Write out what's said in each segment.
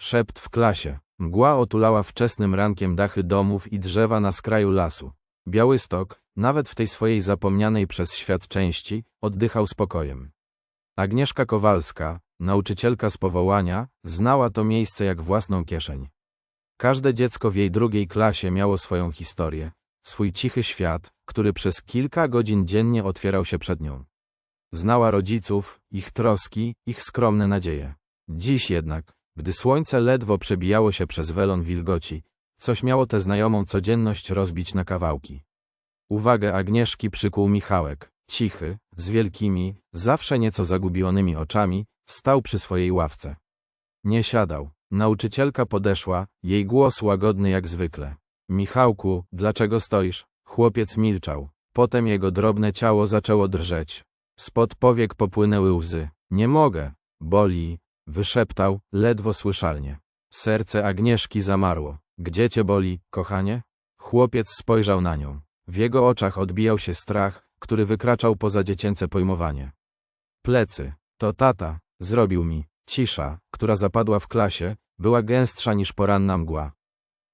Szept w klasie. Mgła otulała wczesnym rankiem dachy domów i drzewa na skraju lasu. Białystok, nawet w tej swojej zapomnianej przez świat części, oddychał spokojem. Agnieszka Kowalska, nauczycielka z powołania, znała to miejsce jak własną kieszeń. Każde dziecko w jej drugiej klasie miało swoją historię, swój cichy świat, który przez kilka godzin dziennie otwierał się przed nią. Znała rodziców, ich troski, ich skromne nadzieje. Dziś jednak, gdy słońce ledwo przebijało się przez welon wilgoci, coś miało tę znajomą codzienność rozbić na kawałki. Uwagę Agnieszki przykuł Michałek, cichy, z wielkimi, zawsze nieco zagubionymi oczami, stał przy swojej ławce. Nie siadał. Nauczycielka podeszła, jej głos łagodny jak zwykle. Michałku, dlaczego stoisz? Chłopiec milczał. Potem jego drobne ciało zaczęło drżeć. Spod powiek popłynęły łzy. Nie mogę. Boli. Wyszeptał, ledwo słyszalnie. Serce Agnieszki zamarło. Gdzie cię boli, kochanie? Chłopiec spojrzał na nią. W jego oczach odbijał się strach, który wykraczał poza dziecięce pojmowanie. Plecy. To tata. Zrobił mi. Cisza, która zapadła w klasie, była gęstsza niż poranna mgła.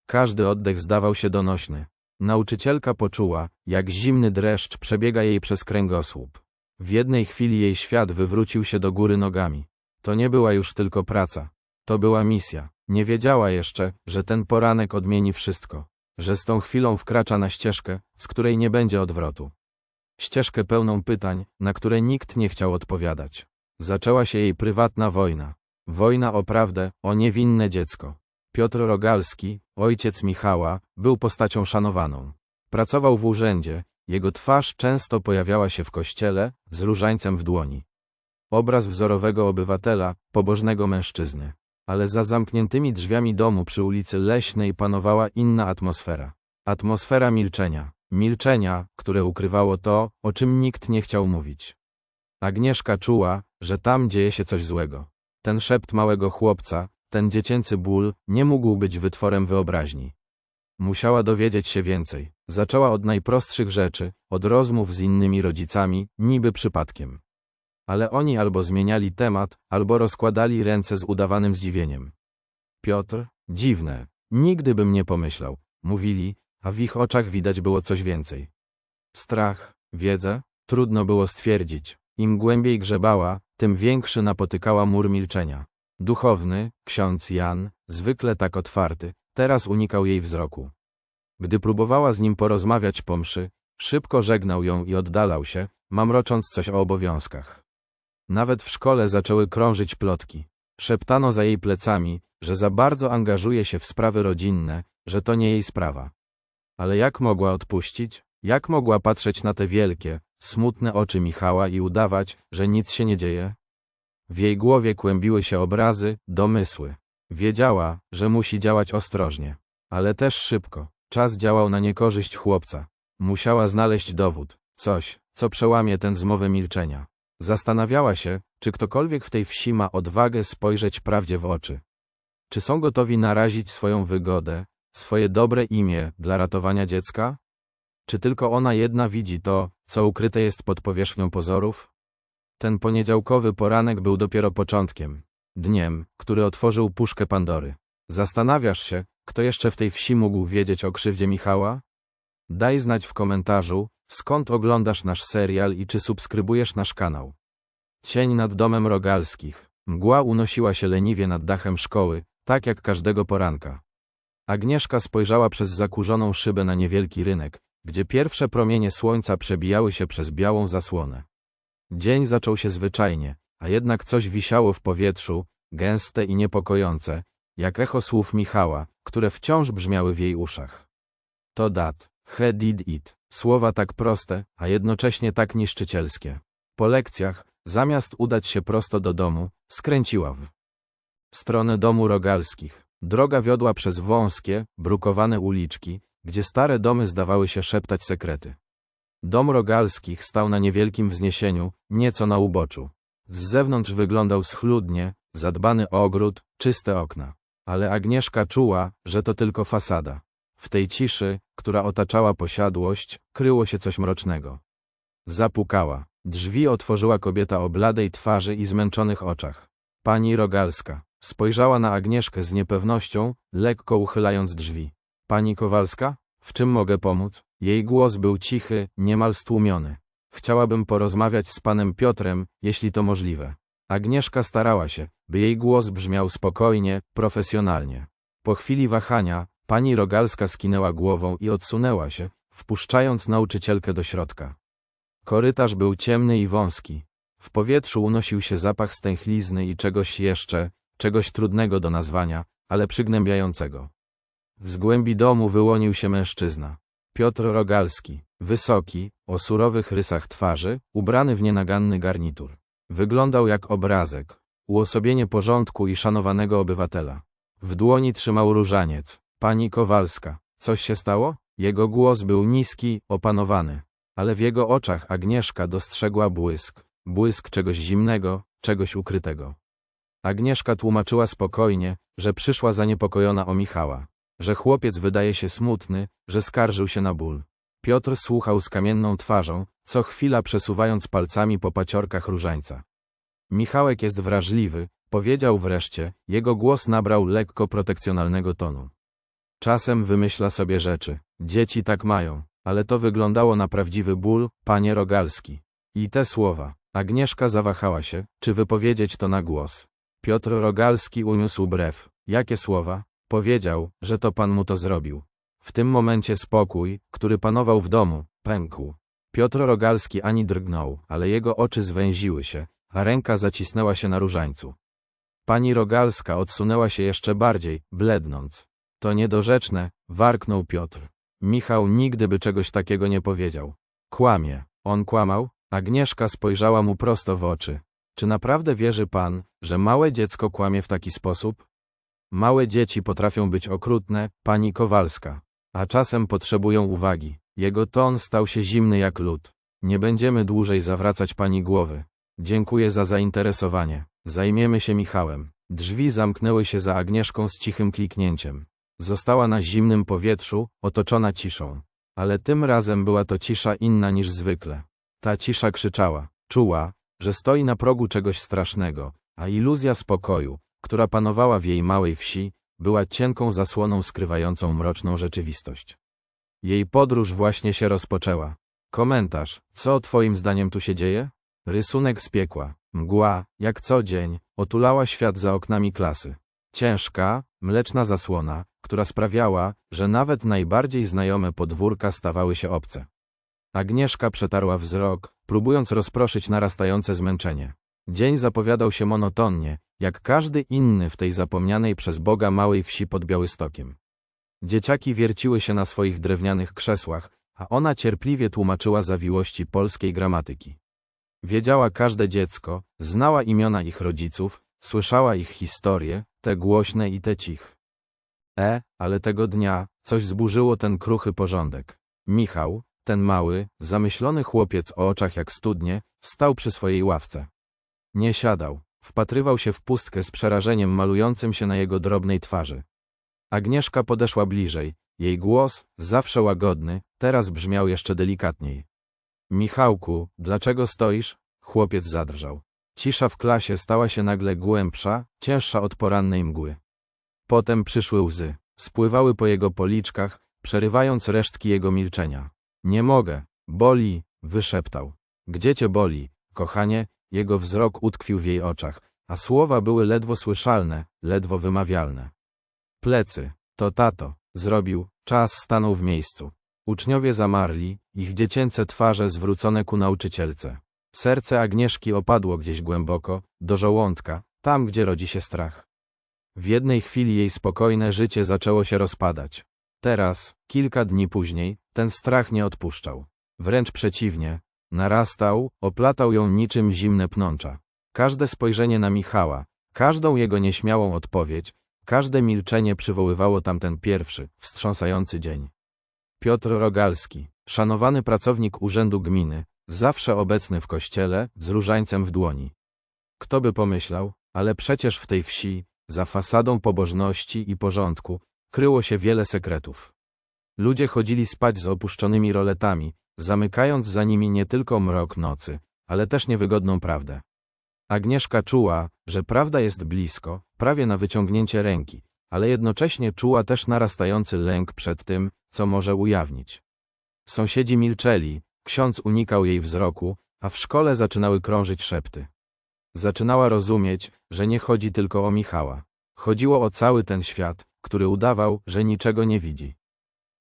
Każdy oddech zdawał się donośny. Nauczycielka poczuła, jak zimny dreszcz przebiega jej przez kręgosłup. W jednej chwili jej świat wywrócił się do góry nogami. To nie była już tylko praca. To była misja. Nie wiedziała jeszcze, że ten poranek odmieni wszystko. Że z tą chwilą wkracza na ścieżkę, z której nie będzie odwrotu. Ścieżkę pełną pytań, na które nikt nie chciał odpowiadać. Zaczęła się jej prywatna wojna. Wojna o prawdę, o niewinne dziecko. Piotr Rogalski, ojciec Michała, był postacią szanowaną. Pracował w urzędzie, jego twarz często pojawiała się w kościele, z różańcem w dłoni. Obraz wzorowego obywatela, pobożnego mężczyzny. Ale za zamkniętymi drzwiami domu przy ulicy Leśnej panowała inna atmosfera. Atmosfera milczenia. Milczenia, które ukrywało to, o czym nikt nie chciał mówić. Agnieszka czuła, że tam dzieje się coś złego. Ten szept małego chłopca, ten dziecięcy ból, nie mógł być wytworem wyobraźni. Musiała dowiedzieć się więcej. Zaczęła od najprostszych rzeczy, od rozmów z innymi rodzicami, niby przypadkiem. Ale oni albo zmieniali temat, albo rozkładali ręce z udawanym zdziwieniem. Piotr, dziwne, nigdy bym nie pomyślał, mówili, a w ich oczach widać było coś więcej. Strach, wiedzę, trudno było stwierdzić. Im głębiej grzebała, tym większy napotykała mur milczenia. Duchowny, ksiądz Jan, zwykle tak otwarty, teraz unikał jej wzroku. Gdy próbowała z nim porozmawiać po mszy, szybko żegnał ją i oddalał się, mamrocząc coś o obowiązkach. Nawet w szkole zaczęły krążyć plotki. Szeptano za jej plecami, że za bardzo angażuje się w sprawy rodzinne, że to nie jej sprawa. Ale jak mogła odpuścić? Jak mogła patrzeć na te wielkie, smutne oczy Michała i udawać, że nic się nie dzieje? W jej głowie kłębiły się obrazy, domysły. Wiedziała, że musi działać ostrożnie, ale też szybko. Czas działał na niekorzyść chłopca. Musiała znaleźć dowód, coś, co przełamie ten zmowę milczenia. Zastanawiała się, czy ktokolwiek w tej wsi ma odwagę spojrzeć prawdzie w oczy. Czy są gotowi narazić swoją wygodę, swoje dobre imię dla ratowania dziecka? Czy tylko ona jedna widzi to, co ukryte jest pod powierzchnią pozorów? Ten poniedziałkowy poranek był dopiero początkiem, dniem, który otworzył puszkę Pandory. Zastanawiasz się, kto jeszcze w tej wsi mógł wiedzieć o krzywdzie Michała? Daj znać w komentarzu, skąd oglądasz nasz serial i czy subskrybujesz nasz kanał. Cień nad domem Rogalskich. Mgła unosiła się leniwie nad dachem szkoły, tak jak każdego poranka. Agnieszka spojrzała przez zakurzoną szybę na niewielki rynek, gdzie pierwsze promienie słońca przebijały się przez białą zasłonę. Dzień zaczął się zwyczajnie, a jednak coś wisiało w powietrzu, gęste i niepokojące, jak echo słów Michała, które wciąż brzmiały w jej uszach. To dat, he did it, słowa tak proste, a jednocześnie tak niszczycielskie. Po lekcjach, zamiast udać się prosto do domu, skręciła w stronę domu rogalskich. Droga wiodła przez wąskie, brukowane uliczki, gdzie stare domy zdawały się szeptać sekrety. Dom Rogalskich stał na niewielkim wzniesieniu, nieco na uboczu. Z zewnątrz wyglądał schludnie, zadbany ogród, czyste okna. Ale Agnieszka czuła, że to tylko fasada. W tej ciszy, która otaczała posiadłość, kryło się coś mrocznego. Zapukała. Drzwi otworzyła kobieta o bladej twarzy i zmęczonych oczach. Pani Rogalska. Spojrzała na Agnieszkę z niepewnością, lekko uchylając drzwi. Pani Kowalska? W czym mogę pomóc? Jej głos był cichy, niemal stłumiony. Chciałabym porozmawiać z panem Piotrem, jeśli to możliwe. Agnieszka starała się, by jej głos brzmiał spokojnie, profesjonalnie. Po chwili wahania, pani Rogalska skinęła głową i odsunęła się, wpuszczając nauczycielkę do środka. Korytarz był ciemny i wąski. W powietrzu unosił się zapach stęchlizny i czegoś jeszcze, czegoś trudnego do nazwania, ale przygnębiającego. Z głębi domu wyłonił się mężczyzna. Piotr Rogalski, wysoki, o surowych rysach twarzy, ubrany w nienaganny garnitur. Wyglądał jak obrazek, uosobienie porządku i szanowanego obywatela. W dłoni trzymał różaniec. Pani Kowalska. Coś się stało? Jego głos był niski, opanowany. Ale w jego oczach Agnieszka dostrzegła błysk. Błysk czegoś zimnego, czegoś ukrytego. Agnieszka tłumaczyła spokojnie, że przyszła zaniepokojona o Michała. Że chłopiec wydaje się smutny, że skarżył się na ból. Piotr słuchał z kamienną twarzą, co chwila przesuwając palcami po paciorkach różańca. Michałek jest wrażliwy, powiedział wreszcie, jego głos nabrał lekko protekcjonalnego tonu. Czasem wymyśla sobie rzeczy, dzieci tak mają, ale to wyglądało na prawdziwy ból, panie Rogalski. I te słowa. Agnieszka zawahała się, czy wypowiedzieć to na głos. Piotr Rogalski uniósł brew. Jakie słowa? Powiedział, że to pan mu to zrobił. W tym momencie spokój, który panował w domu, pękł. Piotr Rogalski ani drgnął, ale jego oczy zwęziły się, a ręka zacisnęła się na różańcu. Pani Rogalska odsunęła się jeszcze bardziej, blednąc. To niedorzeczne, warknął Piotr. Michał nigdy by czegoś takiego nie powiedział. Kłamie. On kłamał? Agnieszka spojrzała mu prosto w oczy. Czy naprawdę wierzy pan, że małe dziecko kłamie w taki sposób? Małe dzieci potrafią być okrutne, pani Kowalska, a czasem potrzebują uwagi. Jego ton stał się zimny jak lód. Nie będziemy dłużej zawracać pani głowy. Dziękuję za zainteresowanie. Zajmiemy się Michałem. Drzwi zamknęły się za Agnieszką z cichym kliknięciem. Została na zimnym powietrzu, otoczona ciszą. Ale tym razem była to cisza inna niż zwykle. Ta cisza krzyczała, czuła, że stoi na progu czegoś strasznego, a iluzja spokoju, która panowała w jej małej wsi, była cienką zasłoną skrywającą mroczną rzeczywistość. Jej podróż właśnie się rozpoczęła. Komentarz. Co twoim zdaniem tu się dzieje? Rysunek z piekła. Mgła, jak co dzień, otulała świat za oknami klasy. Ciężka, mleczna zasłona, która sprawiała, że nawet najbardziej znajome podwórka stawały się obce. Agnieszka przetarła wzrok, próbując rozproszyć narastające zmęczenie. Dzień zapowiadał się monotonnie, jak każdy inny w tej zapomnianej przez Boga małej wsi pod Białystokiem. Dzieciaki wierciły się na swoich drewnianych krzesłach, a ona cierpliwie tłumaczyła zawiłości polskiej gramatyki. Wiedziała każde dziecko, znała imiona ich rodziców, słyszała ich historie, te głośne i te cich. E, ale tego dnia coś zburzyło ten kruchy porządek. Michał, ten mały, zamyślony chłopiec o oczach jak studnie, stał przy swojej ławce. Nie siadał, wpatrywał się w pustkę z przerażeniem malującym się na jego drobnej twarzy. Agnieszka podeszła bliżej, jej głos, zawsze łagodny, teraz brzmiał jeszcze delikatniej. Michałku, dlaczego stoisz? Chłopiec zadrżał. Cisza w klasie stała się nagle głębsza, cięższa od porannej mgły. Potem przyszły łzy, spływały po jego policzkach, przerywając resztki jego milczenia. Nie mogę, boli, wyszeptał. Gdzie cię boli, kochanie? Jego wzrok utkwił w jej oczach, a słowa były ledwo słyszalne, ledwo wymawialne. Plecy, to tato, zrobił, czas stanął w miejscu. Uczniowie zamarli, ich dziecięce twarze zwrócone ku nauczycielce. Serce Agnieszki opadło gdzieś głęboko, do żołądka, tam gdzie rodzi się strach. W jednej chwili jej spokojne życie zaczęło się rozpadać. Teraz, kilka dni później, ten strach nie odpuszczał. Wręcz przeciwnie, narastał, oplatał ją niczym zimne pnącza. Każde spojrzenie na Michała, każdą jego nieśmiałą odpowiedź, każde milczenie przywoływało tamten pierwszy, wstrząsający dzień. Piotr Rogalski, szanowany pracownik Urzędu Gminy, zawsze obecny w kościele, z różańcem w dłoni. Kto by pomyślał, ale przecież w tej wsi, za fasadą pobożności i porządku, kryło się wiele sekretów. Ludzie chodzili spać z opuszczonymi roletami, zamykając za nimi nie tylko mrok nocy, ale też niewygodną prawdę. Agnieszka czuła, że prawda jest blisko, prawie na wyciągnięcie ręki, ale jednocześnie czuła też narastający lęk przed tym, co może ujawnić. Sąsiedzi milczeli, ksiądz unikał jej wzroku, a w szkole zaczynały krążyć szepty. Zaczynała rozumieć, że nie chodzi tylko o Michała. Chodziło o cały ten świat, który udawał, że niczego nie widzi.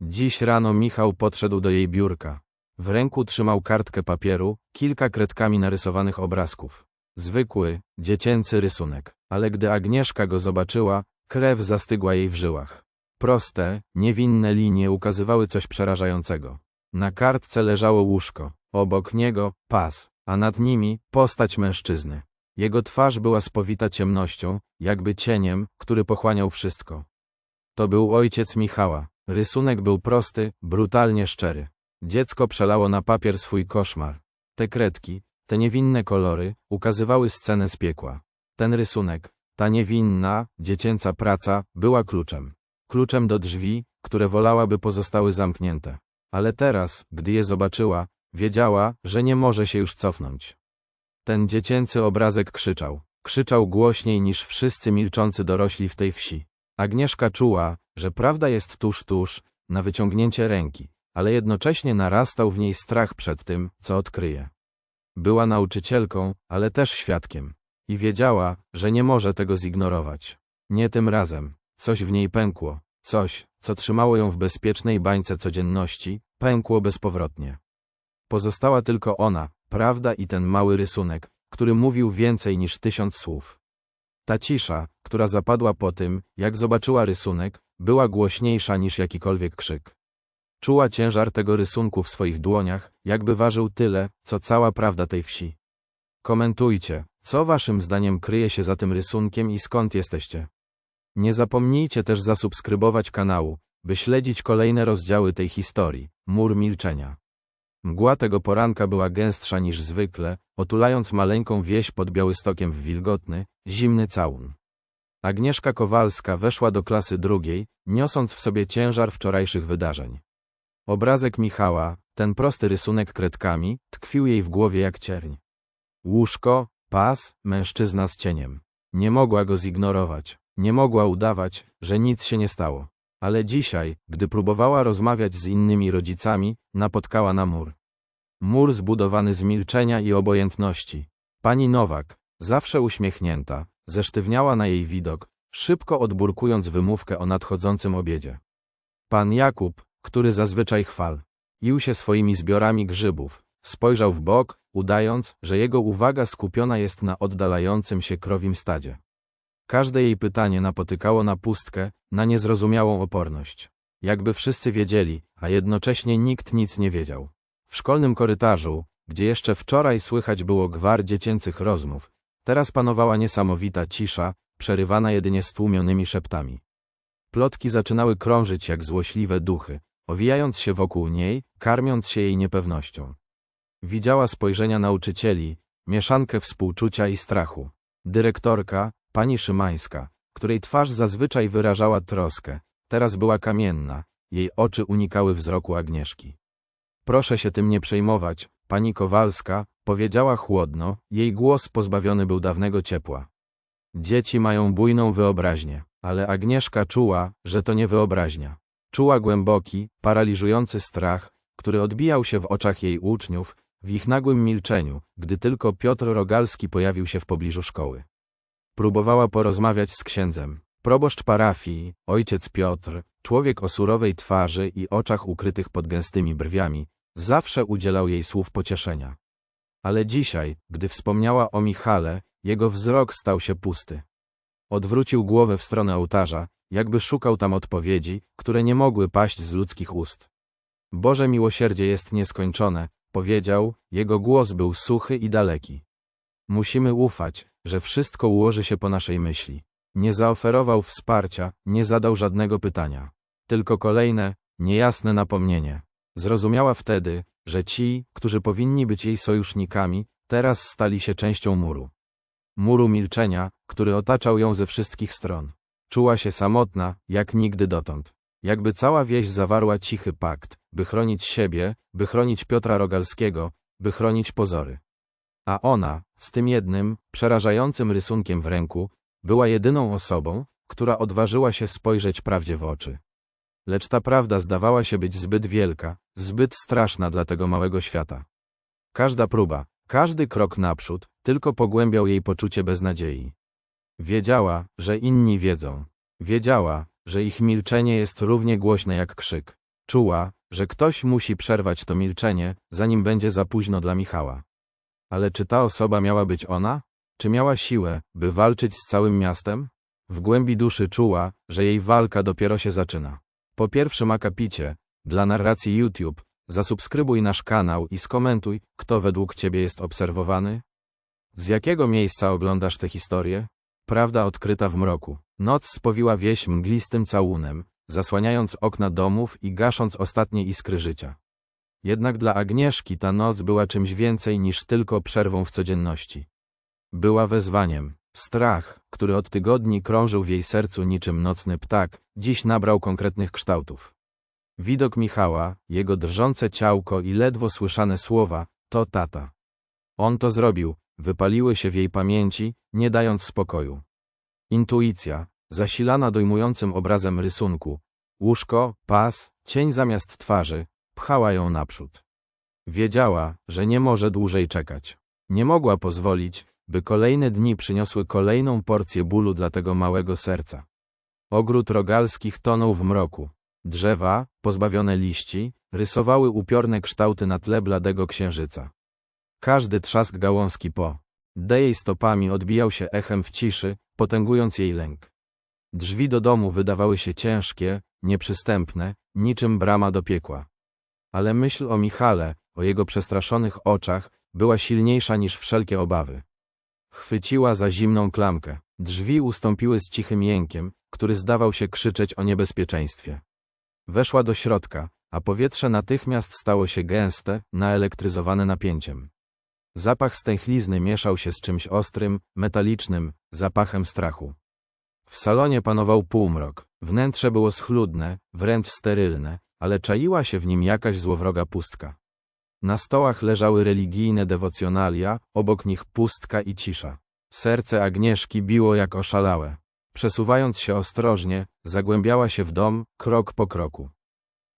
Dziś rano Michał podszedł do jej biurka. W ręku trzymał kartkę papieru, kilka kredkami narysowanych obrazków. Zwykły, dziecięcy rysunek, ale gdy Agnieszka go zobaczyła, krew zastygła jej w żyłach. Proste, niewinne linie ukazywały coś przerażającego. Na kartce leżało łóżko, obok niego pas, a nad nimi postać mężczyzny. Jego twarz była spowita ciemnością, jakby cieniem, który pochłaniał wszystko. To był ojciec Michała. Rysunek był prosty, brutalnie szczery. Dziecko przelało na papier swój koszmar. Te kredki, te niewinne kolory, ukazywały scenę z piekła. Ten rysunek, ta niewinna, dziecięca praca, była kluczem. Kluczem do drzwi, które wolałaby pozostały zamknięte. Ale teraz, gdy je zobaczyła, wiedziała, że nie może się już cofnąć. Ten dziecięcy obrazek krzyczał. Krzyczał głośniej niż wszyscy milczący dorośli w tej wsi. Agnieszka czuła, że prawda jest tuż tuż, na wyciągnięcie ręki, ale jednocześnie narastał w niej strach przed tym, co odkryje. Była nauczycielką, ale też świadkiem. I wiedziała, że nie może tego zignorować. Nie tym razem. Coś w niej pękło. Coś, co trzymało ją w bezpiecznej bańce codzienności, pękło bezpowrotnie. Pozostała tylko ona, prawda i ten mały rysunek, który mówił więcej niż tysiąc słów. Ta cisza, która zapadła po tym, jak zobaczyła rysunek, była głośniejsza niż jakikolwiek krzyk. Czuła ciężar tego rysunku w swoich dłoniach, jakby ważył tyle, co cała prawda tej wsi. Komentujcie, co waszym zdaniem kryje się za tym rysunkiem i skąd jesteście. Nie zapomnijcie też zasubskrybować kanału, by śledzić kolejne rozdziały tej historii, mur milczenia. Mgła tego poranka była gęstsza niż zwykle, otulając maleńką wieś pod Białystokiem w wilgotny, zimny całun. Agnieszka Kowalska weszła do klasy drugiej, niosąc w sobie ciężar wczorajszych wydarzeń. Obrazek Michała, ten prosty rysunek kredkami, tkwił jej w głowie jak cierń. Łóżko, pas, mężczyzna z cieniem. Nie mogła go zignorować, nie mogła udawać, że nic się nie stało. Ale dzisiaj, gdy próbowała rozmawiać z innymi rodzicami, napotkała na mur. Mur zbudowany z milczenia i obojętności. Pani Nowak, zawsze uśmiechnięta, zesztywniała na jej widok, szybko odburkując wymówkę o nadchodzącym obiedzie. Pan Jakub, który zazwyczaj chwal, ił się swoimi zbiorami grzybów, spojrzał w bok, udając, że jego uwaga skupiona jest na oddalającym się krowim stadzie. Każde jej pytanie napotykało na pustkę, na niezrozumiałą oporność. Jakby wszyscy wiedzieli, a jednocześnie nikt nic nie wiedział. W szkolnym korytarzu, gdzie jeszcze wczoraj słychać było gwar dziecięcych rozmów, teraz panowała niesamowita cisza, przerywana jedynie stłumionymi szeptami. Plotki zaczynały krążyć jak złośliwe duchy, owijając się wokół niej, karmiąc się jej niepewnością. Widziała spojrzenia nauczycieli, mieszankę współczucia i strachu. Dyrektorka, pani Szymańska, której twarz zazwyczaj wyrażała troskę, teraz była kamienna, jej oczy unikały wzroku Agnieszki. Proszę się tym nie przejmować, pani Kowalska, powiedziała chłodno, jej głos pozbawiony był dawnego ciepła. Dzieci mają bujną wyobraźnię, ale Agnieszka czuła, że to nie wyobraźnia. Czuła głęboki, paraliżujący strach, który odbijał się w oczach jej uczniów, w ich nagłym milczeniu, gdy tylko Piotr Rogalski pojawił się w pobliżu szkoły. Próbowała porozmawiać z księdzem. Proboszcz parafii, ojciec Piotr, człowiek o surowej twarzy i oczach ukrytych pod gęstymi brwiami, zawsze udzielał jej słów pocieszenia. Ale dzisiaj, gdy wspomniała o Michale, jego wzrok stał się pusty. Odwrócił głowę w stronę ołtarza, jakby szukał tam odpowiedzi, które nie mogły paść z ludzkich ust. Boże miłosierdzie jest nieskończone, powiedział, jego głos był suchy i daleki. Musimy ufać, że wszystko ułoży się po naszej myśli. Nie zaoferował wsparcia, nie zadał żadnego pytania. Tylko kolejne, niejasne napomnienie. Zrozumiała wtedy, że ci, którzy powinni być jej sojusznikami, teraz stali się częścią muru. Muru milczenia, który otaczał ją ze wszystkich stron. Czuła się samotna, jak nigdy dotąd. Jakby cała wieś zawarła cichy pakt, by chronić siebie, by chronić Piotra Rogalskiego, by chronić pozory. A ona, z tym jednym, przerażającym rysunkiem w ręku, była jedyną osobą, która odważyła się spojrzeć prawdzie w oczy. Lecz ta prawda zdawała się być zbyt wielka, zbyt straszna dla tego małego świata. Każda próba, każdy krok naprzód, tylko pogłębiał jej poczucie beznadziei. Wiedziała, że inni wiedzą. Wiedziała, że ich milczenie jest równie głośne jak krzyk. Czuła, że ktoś musi przerwać to milczenie, zanim będzie za późno dla Michała. Ale czy ta osoba miała być ona? Czy miała siłę, by walczyć z całym miastem? W głębi duszy czuła, że jej walka dopiero się zaczyna. Po pierwszym akapicie, dla narracji YouTube, zasubskrybuj nasz kanał i skomentuj, kto według Ciebie jest obserwowany. Z jakiego miejsca oglądasz tę historię? Prawda odkryta w mroku. Noc spowiła wieś mglistym całunem, zasłaniając okna domów i gasząc ostatnie iskry życia. Jednak dla Agnieszki ta noc była czymś więcej niż tylko przerwą w codzienności. Była wezwaniem. Strach, który od tygodni krążył w jej sercu niczym nocny ptak, dziś nabrał konkretnych kształtów. Widok Michała, jego drżące ciałko i ledwo słyszane słowa, to tata. On to zrobił, wypaliły się w jej pamięci, nie dając spokoju. Intuicja, zasilana dojmującym obrazem rysunku, łóżko, pas, cień zamiast twarzy, pchała ją naprzód. Wiedziała, że nie może dłużej czekać. Nie mogła pozwolić, by kolejne dni przyniosły kolejną porcję bólu dla tego małego serca. Ogród rogalskich tonął w mroku. Drzewa, pozbawione liści, rysowały upiorne kształty na tle bladego księżyca. Każdy trzask gałązki po de jej stopami odbijał się echem w ciszy, potęgując jej lęk. Drzwi do domu wydawały się ciężkie, nieprzystępne, niczym brama do piekła. Ale myśl o Michale, o jego przestraszonych oczach, była silniejsza niż wszelkie obawy. Chwyciła za zimną klamkę. Drzwi ustąpiły z cichym jękiem, który zdawał się krzyczeć o niebezpieczeństwie. Weszła do środka, a powietrze natychmiast stało się gęste, naelektryzowane napięciem. Zapach stęchlizny mieszał się z czymś ostrym, metalicznym, zapachem strachu. W salonie panował półmrok, wnętrze było schludne, wręcz sterylne, ale czaiła się w nim jakaś złowroga pustka. Na stołach leżały religijne dewocjonalia, obok nich pustka i cisza. Serce Agnieszki biło jak oszalałe. Przesuwając się ostrożnie, zagłębiała się w dom, krok po kroku.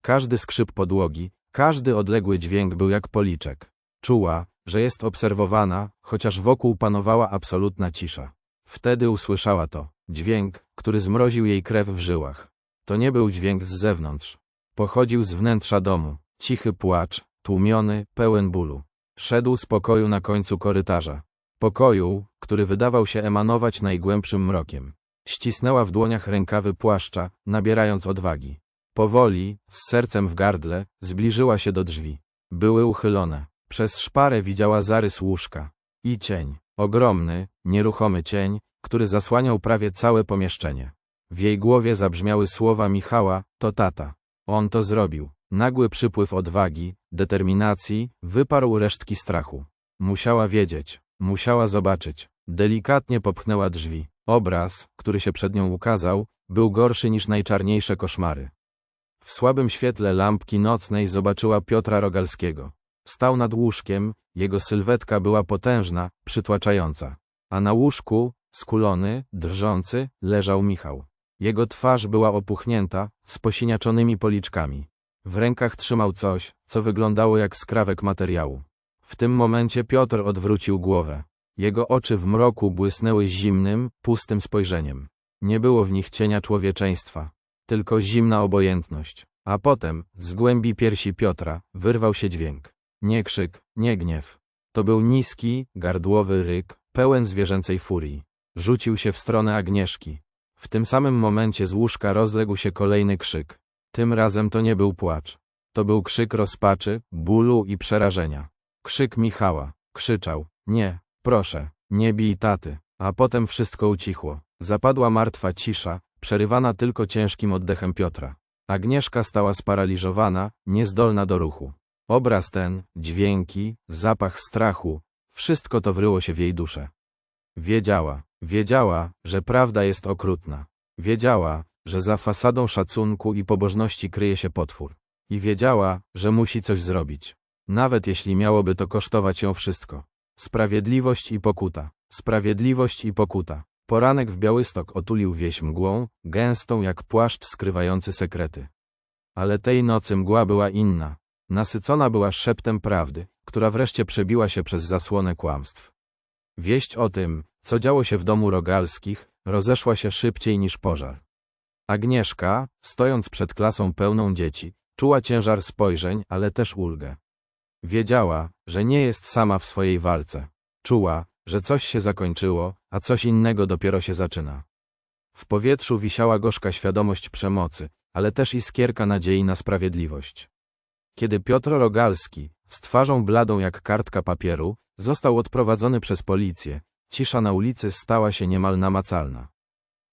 Każdy skrzyp podłogi, każdy odległy dźwięk był jak policzek. Czuła, że jest obserwowana, chociaż wokół panowała absolutna cisza. Wtedy usłyszała to. Dźwięk, który zmroził jej krew w żyłach. To nie był dźwięk z zewnątrz. Pochodził z wnętrza domu. Cichy płacz, tłumiony, pełen bólu. Szedł z pokoju na końcu korytarza. Pokoju, który wydawał się emanować najgłębszym mrokiem. Ścisnęła w dłoniach rękawy płaszcza, nabierając odwagi. Powoli, z sercem w gardle, zbliżyła się do drzwi. Były uchylone. Przez szparę widziała zarys łóżka. I cień. Ogromny, nieruchomy cień, który zasłaniał prawie całe pomieszczenie. W jej głowie zabrzmiały słowa Michała, to tata. On to zrobił. Nagły przypływ odwagi, determinacji, wyparł resztki strachu. Musiała wiedzieć, musiała zobaczyć. Delikatnie popchnęła drzwi. Obraz, który się przed nią ukazał, był gorszy niż najczarniejsze koszmary. W słabym świetle lampki nocnej zobaczyła Piotra Rogalskiego. Stał nad łóżkiem, jego sylwetka była potężna, przytłaczająca. A na łóżku, skulony, drżący, leżał Michał. Jego twarz była opuchnięta, z posiniaczonymi policzkami. W rękach trzymał coś, co wyglądało jak skrawek materiału. W tym momencie Piotr odwrócił głowę. Jego oczy w mroku błysnęły zimnym, pustym spojrzeniem. Nie było w nich cienia człowieczeństwa, tylko zimna obojętność. A potem, z głębi piersi Piotra, wyrwał się dźwięk. Nie krzyk, nie gniew. To był niski, gardłowy ryk, pełen zwierzęcej furii. Rzucił się w stronę Agnieszki. W tym samym momencie z łóżka rozległ się kolejny krzyk. Tym razem to nie był płacz. To był krzyk rozpaczy, bólu i przerażenia. Krzyk Michała. Krzyczał. Nie, proszę, nie bij taty. A potem wszystko ucichło. Zapadła martwa cisza, przerywana tylko ciężkim oddechem Piotra. Agnieszka stała sparaliżowana, niezdolna do ruchu. Obraz ten, dźwięki, zapach strachu, wszystko to wryło się w jej duszę. Wiedziała, wiedziała, że prawda jest okrutna. Wiedziała, że za fasadą szacunku i pobożności kryje się potwór. I wiedziała, że musi coś zrobić. Nawet jeśli miałoby to kosztować ją wszystko. Sprawiedliwość i pokuta. Sprawiedliwość i pokuta. Poranek w Białystok otulił wieś mgłą, gęstą jak płaszcz skrywający sekrety. Ale tej nocy mgła była inna. Nasycona była szeptem prawdy, która wreszcie przebiła się przez zasłonę kłamstw. Wieść o tym, co działo się w domu Rogalskich, rozeszła się szybciej niż pożar. Agnieszka, stojąc przed klasą pełną dzieci, czuła ciężar spojrzeń, ale też ulgę. Wiedziała, że nie jest sama w swojej walce. Czuła, że coś się zakończyło, a coś innego dopiero się zaczyna. W powietrzu wisiała gorzka świadomość przemocy, ale też iskierka nadziei na sprawiedliwość. Kiedy Piotr Rogalski, z twarzą bladą jak kartka papieru, został odprowadzony przez policję, cisza na ulicy stała się niemal namacalna.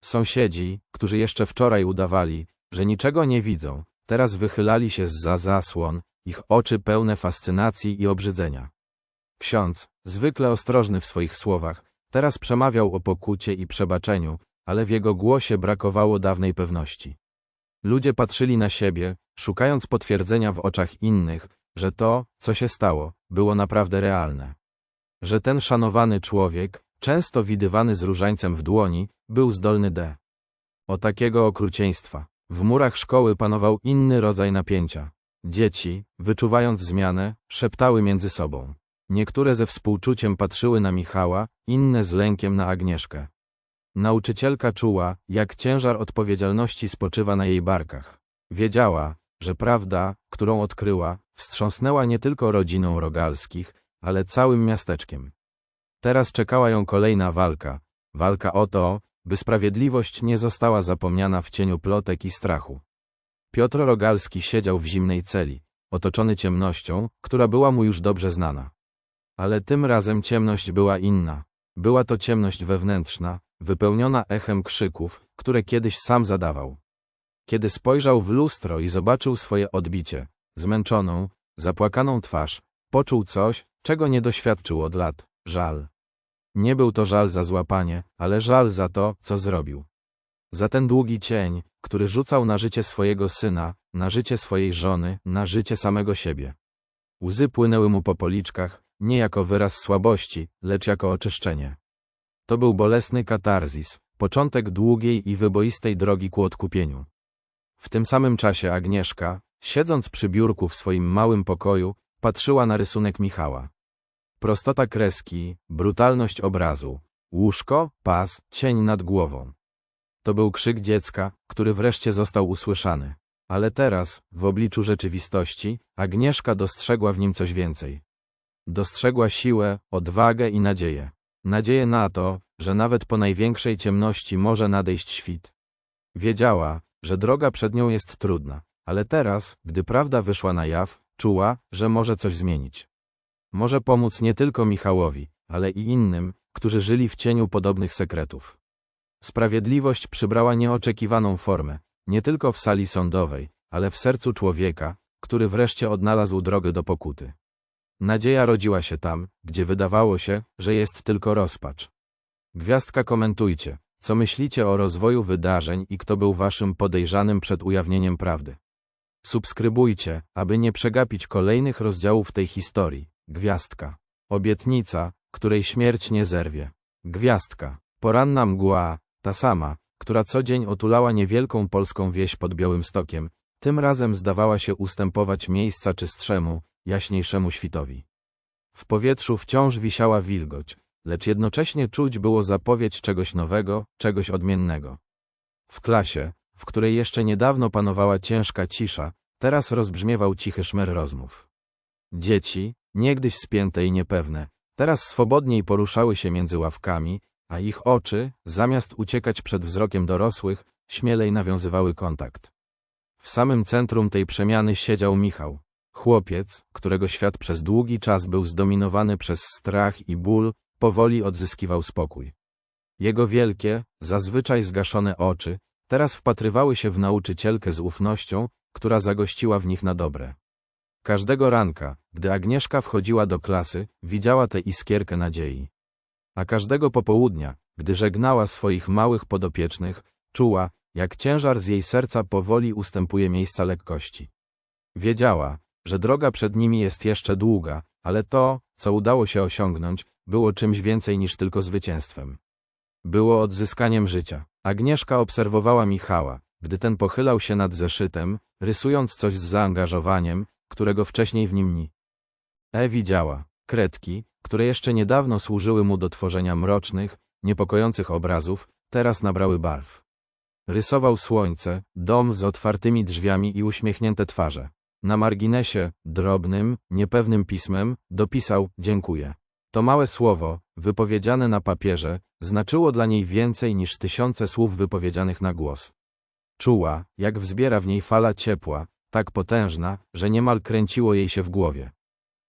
Sąsiedzi, którzy jeszcze wczoraj udawali, że niczego nie widzą, teraz wychylali się zza zasłon, ich oczy pełne fascynacji i obrzydzenia. Ksiądz, zwykle ostrożny w swoich słowach, teraz przemawiał o pokucie i przebaczeniu, ale w jego głosie brakowało dawnej pewności. Ludzie patrzyli na siebie, szukając potwierdzenia w oczach innych, że to, co się stało, było naprawdę realne. Że ten szanowany człowiek, często widywany z różańcem w dłoni, był zdolny d. O takiego okrucieństwa. W murach szkoły panował inny rodzaj napięcia. Dzieci, wyczuwając zmianę, szeptały między sobą. Niektóre ze współczuciem patrzyły na Michała, inne z lękiem na Agnieszkę. Nauczycielka czuła, jak ciężar odpowiedzialności spoczywa na jej barkach. Wiedziała, że prawda, którą odkryła, wstrząsnęła nie tylko rodziną Rogalskich, ale całym miasteczkiem. Teraz czekała ją kolejna walka. Walka o to, by sprawiedliwość nie została zapomniana w cieniu plotek i strachu. Piotr Rogalski siedział w zimnej celi, otoczony ciemnością, która była mu już dobrze znana. Ale tym razem ciemność była inna. Była to ciemność wewnętrzna, wypełniona echem krzyków, które kiedyś sam zadawał. Kiedy spojrzał w lustro i zobaczył swoje odbicie, zmęczoną, zapłakaną twarz, poczuł coś, czego nie doświadczył od lat żal. Nie był to żal za złapanie, ale żal za to, co zrobił. Za ten długi cień, który rzucał na życie swojego syna, na życie swojej żony, na życie samego siebie. Łzy płynęły mu po policzkach, nie jako wyraz słabości, lecz jako oczyszczenie. To był bolesny katarzis, początek długiej i wyboistej drogi ku odkupieniu. W tym samym czasie Agnieszka, siedząc przy biurku w swoim małym pokoju, patrzyła na rysunek Michała. Prostota kreski, brutalność obrazu, łóżko, pas, cień nad głową. To był krzyk dziecka, który wreszcie został usłyszany. Ale teraz, w obliczu rzeczywistości, Agnieszka dostrzegła w nim coś więcej. Dostrzegła siłę, odwagę i nadzieję. Nadzieję na to, że nawet po największej ciemności może nadejść świt. Wiedziała, że droga przed nią jest trudna, ale teraz, gdy prawda wyszła na jaw, czuła, że może coś zmienić. Może pomóc nie tylko Michałowi, ale i innym, którzy żyli w cieniu podobnych sekretów. Sprawiedliwość przybrała nieoczekiwaną formę, nie tylko w sali sądowej, ale w sercu człowieka, który wreszcie odnalazł drogę do pokuty. Nadzieja rodziła się tam, gdzie wydawało się, że jest tylko rozpacz. Gwiazdka komentujcie, co myślicie o rozwoju wydarzeń i kto był waszym podejrzanym przed ujawnieniem prawdy. Subskrybujcie, aby nie przegapić kolejnych rozdziałów tej historii. Gwiazdka. Obietnica, której śmierć nie zerwie. Gwiazdka. Poranna mgła, ta sama, która co dzień otulała niewielką polską wieś pod Białymstokiem, tym razem zdawała się ustępować miejsca czystrzemu, jaśniejszemu świtowi. W powietrzu wciąż wisiała wilgoć, lecz jednocześnie czuć było zapowiedź czegoś nowego, czegoś odmiennego. W klasie, w której jeszcze niedawno panowała ciężka cisza, teraz rozbrzmiewał cichy szmer rozmów. Dzieci, niegdyś spięte i niepewne, teraz swobodniej poruszały się między ławkami, a ich oczy, zamiast uciekać przed wzrokiem dorosłych, śmielej nawiązywały kontakt. W samym centrum tej przemiany siedział Michał, chłopiec, którego świat przez długi czas był zdominowany przez strach i ból, powoli odzyskiwał spokój. Jego wielkie, zazwyczaj zgaszone oczy, teraz wpatrywały się w nauczycielkę z ufnością, która zagościła w nich na dobre. Każdego ranka, gdy Agnieszka wchodziła do klasy, widziała tę iskierkę nadziei. A każdego popołudnia, gdy żegnała swoich małych podopiecznych, czuła, jak ciężar z jej serca powoli ustępuje miejsca lekkości. Wiedziała, że droga przed nimi jest jeszcze długa, ale to, co udało się osiągnąć, było czymś więcej niż tylko zwycięstwem. Było odzyskaniem życia. Agnieszka obserwowała Michała, gdy ten pochylał się nad zeszytem, rysując coś z zaangażowaniem, którego wcześniej w nim ni. E widziała kredki, które jeszcze niedawno służyły mu do tworzenia mrocznych, niepokojących obrazów, teraz nabrały barw. Rysował słońce, dom z otwartymi drzwiami i uśmiechnięte twarze. Na marginesie, drobnym, niepewnym pismem, dopisał dziękuję. To małe słowo, wypowiedziane na papierze, znaczyło dla niej więcej niż tysiące słów wypowiedzianych na głos. Czuła, jak wzbiera w niej fala ciepła, tak potężna, że niemal kręciło jej się w głowie.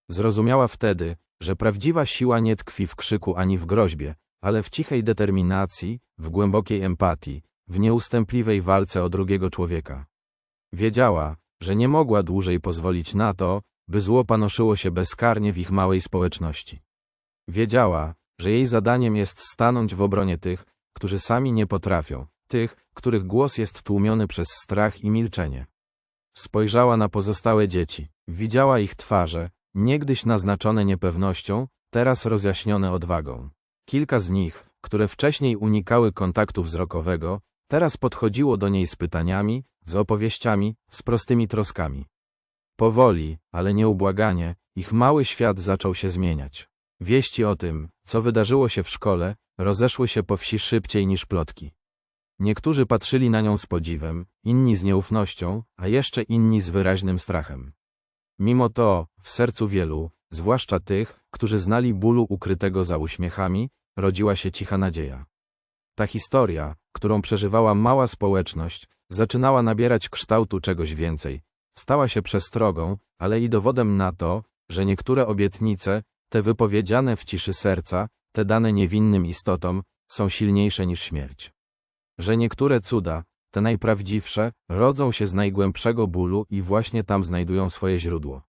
Zrozumiała wtedy, że prawdziwa siła nie tkwi w krzyku ani w groźbie, ale w cichej determinacji, w głębokiej empatii, w nieustępliwej walce o drugiego człowieka. Wiedziała, że nie mogła dłużej pozwolić na to, by zło panoszyło się bezkarnie w ich małej społeczności. Wiedziała, że jej zadaniem jest stanąć w obronie tych, którzy sami nie potrafią, tych, których głos jest tłumiony przez strach i milczenie. Spojrzała na pozostałe dzieci, widziała ich twarze, niegdyś naznaczone niepewnością, teraz rozjaśnione odwagą. Kilka z nich, które wcześniej unikały kontaktu wzrokowego, teraz podchodziło do niej z pytaniami, z opowieściami, z prostymi troskami. Powoli, ale nieubłaganie, ich mały świat zaczął się zmieniać. Wieści o tym, co wydarzyło się w szkole, rozeszły się po wsi szybciej niż plotki. Niektórzy patrzyli na nią z podziwem, inni z nieufnością, a jeszcze inni z wyraźnym strachem. Mimo to, w sercu wielu, zwłaszcza tych, którzy znali bólu ukrytego za uśmiechami, rodziła się cicha nadzieja. Ta historia, którą przeżywała mała społeczność, zaczynała nabierać kształtu czegoś więcej. Stała się przestrogą, ale i dowodem na to, że niektóre obietnice, te wypowiedziane w ciszy serca, te dane niewinnym istotom, są silniejsze niż śmierć. Że niektóre cuda, te najprawdziwsze, rodzą się z najgłębszego bólu i właśnie tam znajdują swoje źródło.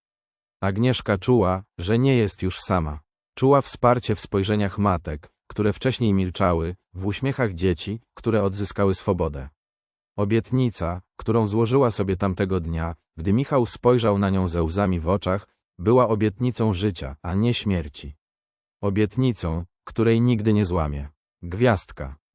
Agnieszka czuła, że nie jest już sama. Czuła wsparcie w spojrzeniach matek, które wcześniej milczały, w uśmiechach dzieci, które odzyskały swobodę. Obietnica, którą złożyła sobie tamtego dnia, gdy Michał spojrzał na nią ze łzami w oczach, była obietnicą życia, a nie śmierci. Obietnicą, której nigdy nie złamie. Gwiazdka.